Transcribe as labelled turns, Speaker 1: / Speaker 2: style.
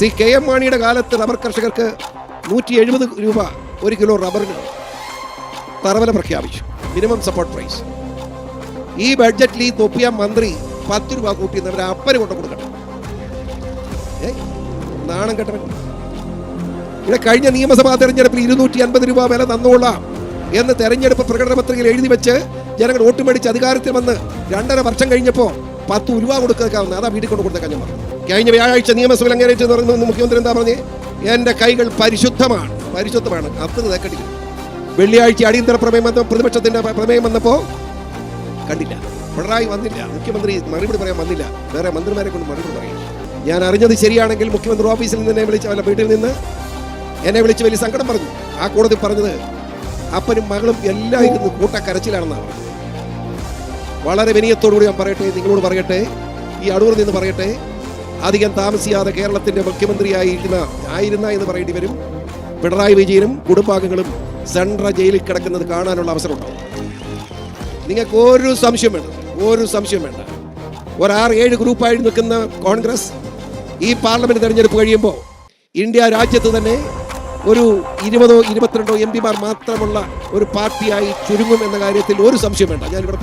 Speaker 1: C K M മാണിയുടെ കാലത്ത് rubber കർഷകർക്ക് നൂറ്റി എഴുപത് രൂപ ഒരു കിലോ റബ്ബറിന് തറവല പ്രഖ്യാപിച്ചു. മിനിമം സപ്പോർട്ട് പ്രൈസ് ഈ ബഡ്ജറ്റിൽ ഈ തൊപ്പിയ മന്ത്രി പത്ത് രൂപ കൂട്ടി അവരെ അപ്പന് കൊണ്ട് കൊടുക്കട്ടെ ഏ നാണം കെട്ടവൻ. ഇവിടെ കഴിഞ്ഞ നിയമസഭാ തെരഞ്ഞെടുപ്പിൽ ഇരുന്നൂറ്റി അൻപത് രൂപ വില തന്നോളാം എന്ന് തെരഞ്ഞെടുപ്പ് പ്രകടന പത്രികയിൽ എഴുതി വെച്ച് ജനങ്ങൾ വോട്ട് മേടിച്ച് അധികാരത്തിൽ വന്ന് രണ്ടര വർഷം കഴിഞ്ഞപ്പോൾ പത്ത് രൂപ കൊടുക്കാവുന്ന അതാ വീട്ടിൽ കൊണ്ട് കൊടുത്തേക്കാൻ ഞാൻ പറഞ്ഞു. കഴിഞ്ഞ വ്യാഴാഴ്ച നിയമസഭയിൽ അങ്ങനെ നടന്നു മുഖ്യമന്ത്രി എന്താ പറഞ്ഞേ? എന്റെ കൈകൾ പരിശുദ്ധമാണ് പരിശുദ്ധമാണ്. അത്ര തേക്കടി വെള്ളിയാഴ്ച അടിയന്തര പ്രമേയം വന്ന പ്രതിപക്ഷത്തിന്റെ പ്രമേയം വന്നപ്പോൾ കണ്ടില്ല. പിണറായി വന്നില്ല. മുഖ്യമന്ത്രി മറുപടി പറയാൻ വന്നില്ല. വേറെ മന്ത്രിമാരെ കൊണ്ട് മറുപടി പറയും ഞാൻ അറിഞ്ഞത് ശരിയാണെങ്കിൽ മുഖ്യമന്ത്രി ഓഫീസിൽ നിന്ന് എന്നെ വിളിച്ച് അല്ല വീട്ടിൽ നിന്ന് എന്നെ വിളിച്ച് വലിയ സങ്കടം പറഞ്ഞു. ആ കോടതി പറഞ്ഞത് അപ്പനും മകളും എല്ലാം ഇരുന്ന് കൂട്ടക്കരച്ചിലാണെന്നാണ്. വളരെ വിനയത്തോടുകൂടി ഞാൻ പറയട്ടെ നിങ്ങളോട് പറയട്ടെ ഈ അടൂർ നിന്ന് പറയട്ടെ അധികം താമസിയാതെ കേരളത്തിന്റെ മുഖ്യമന്ത്രിയായിരിക്കുന്ന ആയിരുന്ന എന്ന് പറയേണ്ടി വരും. പിണറായി വിജയനും കുടുംബാംഗങ്ങളും സെൻട്ര ജയിലിൽ കിടക്കുന്നത് കാണാനുള്ള അവസരം ഉണ്ടാവും നിങ്ങൾക്ക് ഒരു സംശയം വേണ്ട ഒരു സംശയം വേണ്ട. ഒരാറ് ഏഴ് ഗ്രൂപ്പായി നിൽക്കുന്ന കോൺഗ്രസ് ഈ പാർലമെന്റ് തെരഞ്ഞെടുപ്പ് കഴിയുമ്പോൾ ഇന്ത്യ രാജ്യത്ത് തന്നെ ഒരു ഇരുപതോ ഇരുപത്തിരണ്ടോ എം പിമാർ മാത്രമുള്ള ഒരു പാർട്ടിയായി ചുരുങ്ങും എന്ന കാര്യത്തിൽ ഒരു സംശയം വേണ്ട. ഞാൻ ഇവിടെ